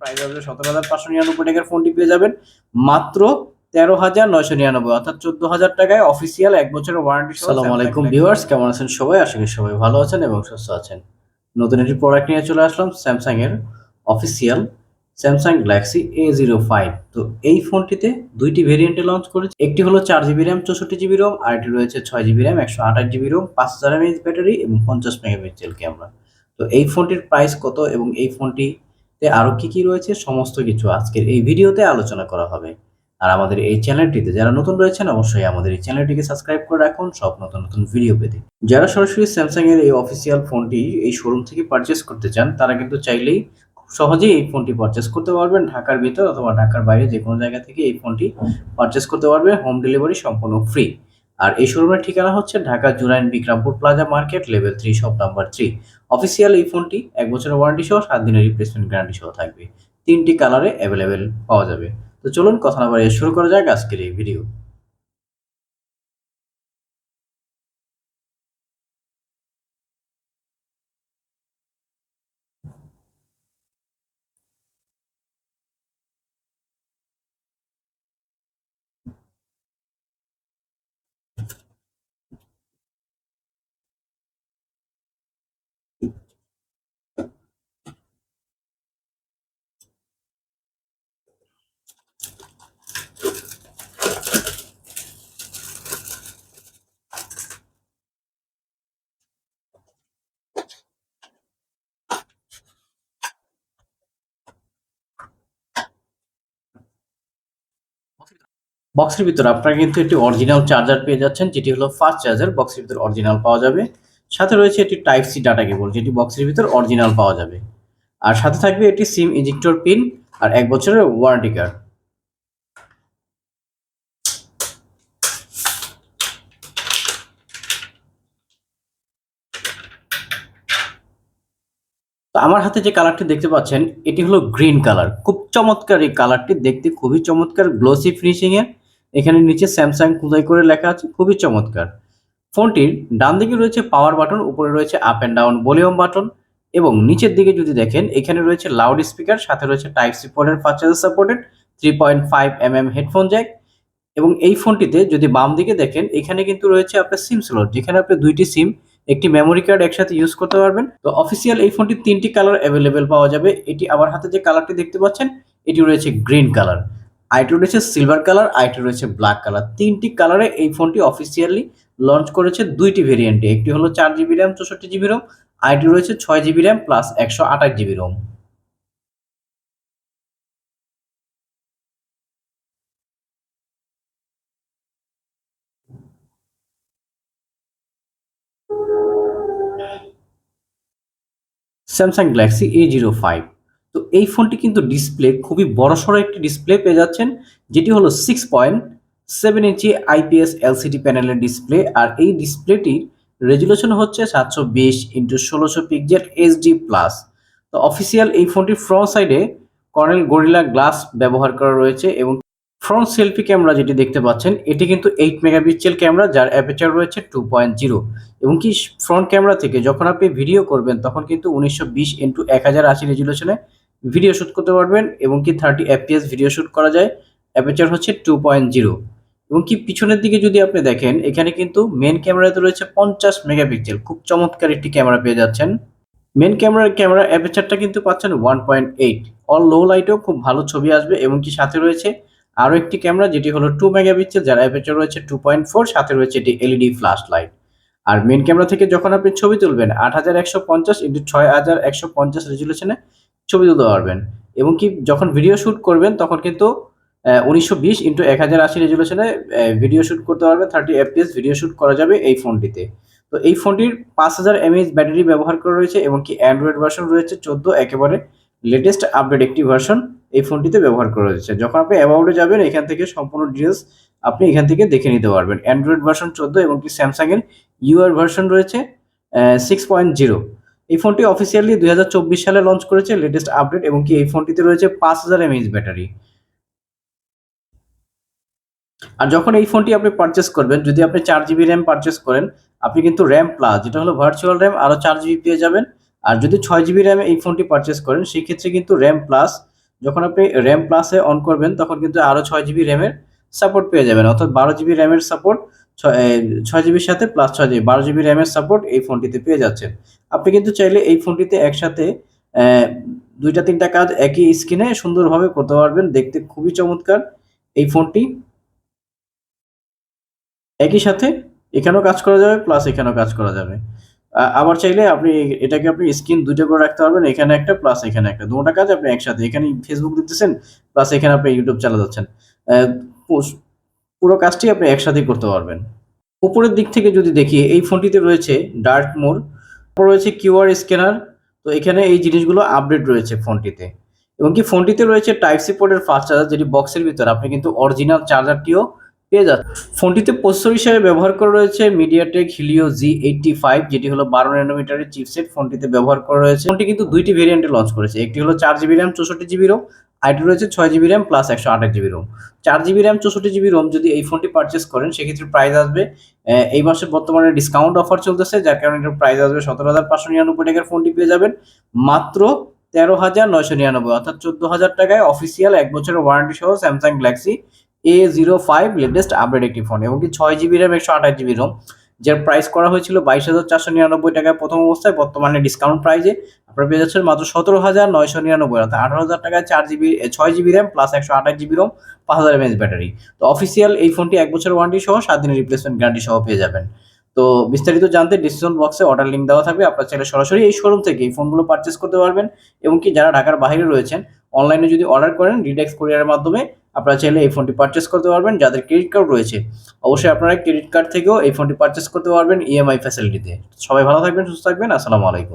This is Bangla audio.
প্রাইস হবে সতেরো হাজার পাঁচশো নিরানব্বই টাকার ফোনটি পেয়ে যাবেন। মাত্র তেরো হাজার নয়শো নিরানব্বই অর্থাৎ চোদ্দ হাজার টাকায় অফিসিয়াল এক বছরের ওয়ারেন্টি সালাম আলাইকুম ভিউয়ার্স কেমন আছেন সবাই? আশা করি সবাই ভালো আছেন এবং সুস্থ আছেন। নতুন একটি প্রোডাক্ট নিয়ে চলে আসলাম স্যামসাং এর official Samsung Galaxy A zero five তো এই ফোনটিতে দুইটি ভেরিয়েন্টে লঞ্চ করেছে। একটি হলো চার জিবি র্যাম চৌষট্টি জিবি রোম আরেকটি রয়েছে ছয় জিবি র্যাম একশো আঠাশ জিবি রোম পাঁচ হাজার এমএইচ ব্যাটারি এবং পঞ্চাশ মেগাপিক্সেল ক্যামেরা তো এই ফোনটির প্রাইস কত এবং এই ফোনটিতে আরও কি কি রয়েছে? সমস্ত কিছু আজকের এই ভিডিওতে আলোচনা করা হবে। আর আমাদের এই চ্যানেলটিতে যারা নতুন রয়েছেন, অবশ্যই আমাদের এই চ্যানেলটিকে সাবস্ক্রাইব করে রাখুন। সব নতুন নতুন ভিডিও পেতে। যারা সরাসরি স্যামসাং এর এই অফিসিয়াল ফোনটি এই শোরুম থেকে পারচেস করতে চান, তারা কিন্তু চাইলেই খুব সহজেই এই ফোনটি পারচেস করতে পারবেন। ঢাকার ভিতর অথবা ঢাকার বাইরে যে কোনো জায়গা থেকে এই ফোনটি পারচেস করতে পারবে। হোম ডেলিভারি সম্পূর্ণ ফ্রি আর এই শোরুমের ঠিকানা হচ্ছে Dhaka Jurain Bikrampur plaza market, level three, shop number three. Official এই ফোনটি এক বছরের ওয়ারেন্টি সহ সাত দিনের রিপ্লেসমেন্ট গ্যারান্টি সহ থাকবে। তিনটি কালারে অ্যাভেলেবেল পাওয়া যাবে। তো চলুন কথা না বাড়িয়ে শুরু করা যাক আজকের এই ভিডিও বক্সের ভিতর আপনারা কিন্তু একটি অরিজিনাল চার্জার পেয়ে যাচ্ছেন, যেটি হলো ফাস্ট চার্জার বক্সের ভিতর অরিজিনাল পাওয়া যাবে। সাথে রয়েছে একটি টাইপ সি ডাটা কেবল যেটি বক্সের ভিতর অরিজিনাল পাওয়া যাবে। আর সাথে থাকবে একটি সিম ইজেক্টর পিন আর এক বছরের ওয়ারেন্টি কার্ড আমার হাতে যে কালারটি দেখতে পাচ্ছেন, এটি হলো গ্রিন কালার খুব চমৎকার এই কালারটি দেখতে খুবই চমৎকার গ্লোসি ফিনিশিং এর। এখানে নিচে স্যামসাং খুদাই করে লেখা আছে, খুবই চমৎকার। ফোনটির ডান দিকে রয়েছে পাওয়ার বাটন উপরে রয়েছে up and down volume button এবং নিচের দিকে যদি দেখেন, এখানে রয়েছে লাউড স্পিকার সাথে রয়েছে টাইপ সি পোর্টের fast charger supported three point five M M headphone jack এবং এই ফোনটিতে যদি বাম দিকে দেখেন, এখানে কিন্তু রয়েছে আপনার সিম স্লট যেখানে আপনি দুইটি সিম একটি মেমোরি কার্ড একসাথে ইউজ করতে পারবেন। তো অফিসিয়াল এই ফোনটির তিনটি কালার অ্যাভেলেবেল পাওয়া যাবে। এটি আমার হাতে যে কালারটি দেখতে পাচ্ছেন, এটি রয়েছে গ্রিন কালার আইটি রয়েছে সিলভার কালার আইটি রয়েছে ব্ল্যাক কালার তিনটি কালারে এই ফোনটি অফিসিয়ালি লঞ্চ করেছে দুইটি ভেরিয়েন্টে একটি হলো চার জিবি র্যাম চৌষট্টি জিবি রোম আইটি রয়েছে ছয় জিবি র্যাম প্লাস একশো আঠাশ GB ROM Samsung Galaxy A zero five তো এই ফোনটি কিন্তু ডিসপ্লে খুবই বড়সড় একটি ডিসপ্লে পেয়ে যাচ্ছেন, যেটি হলো six point seven inch IPS LCD প্যানেলের ডিসপ্লে আর এই ডিসপ্লেটির রেজুলেশন হচ্ছে সাতশো বিশ ইন্টু ষোলোশো পিকজেল এইচডি প্লাস তো অফিসিয়াল এই ফোনটির ফ্রন্ট সাইডে কর্নেল গরিলা গ্লাস ব্যবহার করা রয়েছে এবং ফ্রন্ট সেলফি ক্যামেরা যেটি দেখতে পাচ্ছেন, এটি কিন্তু এইট মেগাপিক্সেল ক্যামেরা যার অ্যাপেচার রয়েছে টু পয়েন্ট জিরো এবং কি ফ্রন্ট ক্যামেরা থেকে যখন আপনি ভিডিও করবেন, তখন কিন্তু উনিশশো বিশ ইন্টু এক হাজার আশি রেজুলেশনে ভিডিও শ্যুট করতে পারবেন এবং কি থার্টি এফপিএস ভিডিও শ্যুট করা যায়। অ্যাপেচার হচ্ছে টু পয়েন্ট জিরো এবং কি পিছনের দিকে যদি আপনি দেখেন, এখানে কিন্তু মেন ক্যামেরাতে রয়েছে পঞ্চাশ মেগাপিক্সেল খুব চমৎকার একটি ক্যামেরা পেয়ে যাচ্ছেন। মেন ক্যামেরার ক্যামেরা অ্যাপেচারটা কিন্তু পাচ্ছেন one point eight all low লাইটেও খুব ভালো ছবি আসবে এবং কি সাথে রয়েছে আরও একটি ক্যামেরা যেটি হলো টু মেগাপিক্সেল যার অ্যাপেচার রয়েছে টু পয়েন্ট ফোর সাথে রয়েছে এটি এলইডি ফ্ল্যাশ লাইট আর মেন ক্যামেরা থেকে যখন আপনি ছবি তুলবেন, আট হাজার একশো পঞ্চাশ ইন্টু ছয় হাজার একশো পঞ্চাশ রেজুলেশনে ছবি তুলতে পারবেন। এবং কি যখন ভিডিও শ্যুট করবেন, তখন কিন্তু উনিশশো বিশ ইন্টু এক হাজার আশি রেজুলেশনে ভিডিও শ্যুট করতে পারবেন থার্টি এফপিএস ভিডিও শ্যুট করা যাবে এই ফোনটিতে। তো এই ফোনটির পাঁচ হাজার এমএইচ ব্যাটারি ব্যবহার করা রয়েছে এবং কি অ্যান্ড্রয়েড ভার্সন রয়েছে, চোদ্দ একেবারে লেটেস্ট আপডেট একটি ভার্সন এই ফোনটিতে ব্যবহার করা হয়েছে। যখন আপনি অ্যাবাউটে যাবেন, এখান থেকে সম্পূর্ণ ডিটেলস আপনি এখান থেকে দেখে নিতে পারবেন। অ্যান্ড্রয়েড ভার্সন চোদ্দ এবং কি স্যামসাংয়ের ইউআর ভার্সন রয়েছে সিক্স পয়েন্ট জিরো এই ফোনটি অফিসিয়ালি দুই হাজার চব্বিশ সালে লঞ্চ করেছে লেটেস্ট আপডেট এবং কি এই ফোনটিতে রয়েছে পাঁচ হাজার এমএইচ ব্যাটারি। আর যখন এই ফোনটি আপনি পারচেস করবেন, যদি আপনি চার জিবি র্যাম পারচেস করেন, আপনি কিন্তু র্যাম প্লাস যেটা হলো ভার্চুয়াল র্যাম আরও চার জিবি পেয়ে যাবেন। আর যদি ছয় জিবি র্যামে এই ফোনটি পারচেস করেন, সেই ক্ষেত্রে কিন্তু র্যাম প্লাস যখন আপনি র্যাম প্লাসে অন করবেন, তখন কিন্তু আরও ছয় জিবি র্যামের সাপোর্ট পেয়ে যাবেন, অর্থাৎ বারো জিবি র্যামের সাপোর্ট ছয় জিবির সাথে প্লাস ছয় জিবি, বারো জিবি র্যামের সাপোর্ট এই ফোনটিতে পেয়ে যাচ্ছেন। আপনি কিন্তু চাইলে এই ফোনটিতে একসাথে দুইটা তিনটা কাজ একই স্ক্রিনে সুন্দরভাবে করতে পারবেন। দেখতে খুবই চমৎকার এই ফোনটি। একই সাথে এখানেও কাজ করা যাবে প্লাস এখানেও কাজ করা যাবে। আবার চাইলে আপনি এটাকে আপনি স্ক্রিন দুইটা করে রাখতে পারবেন, এখানে একটা প্লাস এখানে একটা। দুটা কাজ আপনি একসাথে। এখানে ফেসবুক দিতেছেন প্লাস এখানে আপনি ইউটিউব চালা যাচ্ছেন। পুরো কাজটি আপনি একসাথেই করতে পারবেন। উপরের দিক থেকে যদি দেখি, এই ফোনটিতে রয়েছে ডার্ক মোড রয়েছে কিউআর স্ক্যানার, তো এখানে এই জিনিসগুলো আপডেট রয়েছে ফোনটিতে। এবং কি ফোনটিতে রয়েছে টাইপ সি পোর্টের ফাস্ট চার্জার, যেটি বক্সের ভিতরে আপনি কিন্তু অরিজিনাল চার্জারটিও পেয়ে যাচ্ছেন। ফোনটিতে প্রসেসর হিসেবে ব্যবহার করা রয়েছে MediaTek Helio G eighty five যেটি হলো বারো ন্যানোমিটারের চিপসেট ফোনটিতে ব্যবহার করা রয়েছে। ফোনটি কিন্তু দুইটি ভেরিয়েন্টে লঞ্চ করেছে। একটি হলো চার জিবি র্যাম চৌষট্টি জিবি রোম আরেকটি রয়েছে ছয় জিবি র্যাম প্লাস একশো আঠাশ জিবি রোম চার জিবি র্যাম, চৌষট্টি জিবি রোম যদি এই ফোনটি পারচেস করেন, সেক্ষেত্রে প্রাইস আসবে এই মাসে বর্তমানে ডিসকাউন্ট অফার চলতেছে, যার কারণে এটার প্রাইস আসবে সতেরো হাজার পাঁচশো নিরানব্বই টাকার ফোনটি পেয়ে যাবেন। মাত্র তেরো হাজার নয়শো নিরানব্বই, অর্থাৎ চোদ্দ হাজার টাকায় অফিসিয়াল এক বছরের ওয়ারেন্টি সহ Samsung Galaxy A zero five latest update একটি ফোন এবং কি ছয় জিবি র্যাম, একশো আঠাশ জিবি রোম যার প্রাইস করা হয়েছিল বাইশ হাজার চারশো নিরানব্বই টাকায় প্রথম অবস্থায়, বর্তমানে ডিসকাউন্ট প্রাইজে আপনারা পেয়ে যাচ্ছেন মাত্র সতেরো হাজার নয়শো নিরানব্বই, অর্থাৎ আঠারো হাজার টাকায় চার জিবি ছয় জিবি র্যাম প্লাস একশো আঠাশ জিবি রোম পাঁচ হাজার এমএএচ ব্যাটারি তো অফিসিয়াল এই ফোনটি এক বছর ওয়ারেন্টি সহ সাত দিনের রিপ্লেসমেন্ট গ্যারান্টি সহ পেয়ে যাবেন। তো বিস্তারিত জানতে ডিসক্রিপশন বক্সে অর্ডার লিঙ্ক দেওয়া থাকবে। আপনার চাইলে সরাসরি এই শোরুম থেকে এই ফোনগুলো পারচেস করতে পারবেন। এবং কি যারা ঢাকার বাইরে রয়েছেন অনলাইনে যদি অর্ডার করেন রিডেক্স কোরিয়ারের মাধ্যমে আপনারা চাইলে এই ফোনটি পারচেস করতে পারবেন, যাদের ক্রেডিট কার্ড রয়েছে। অবশ্যই আপনারা ক্রেডিট কার্ড থেকেও এই ফোনটি পারচেস করতে পারবেন ইএমআই ফ্যাসিলিটিতে সবাই ভালো থাকবেন, সুস্থ থাকবেন, আসসালামু আলাইকুম।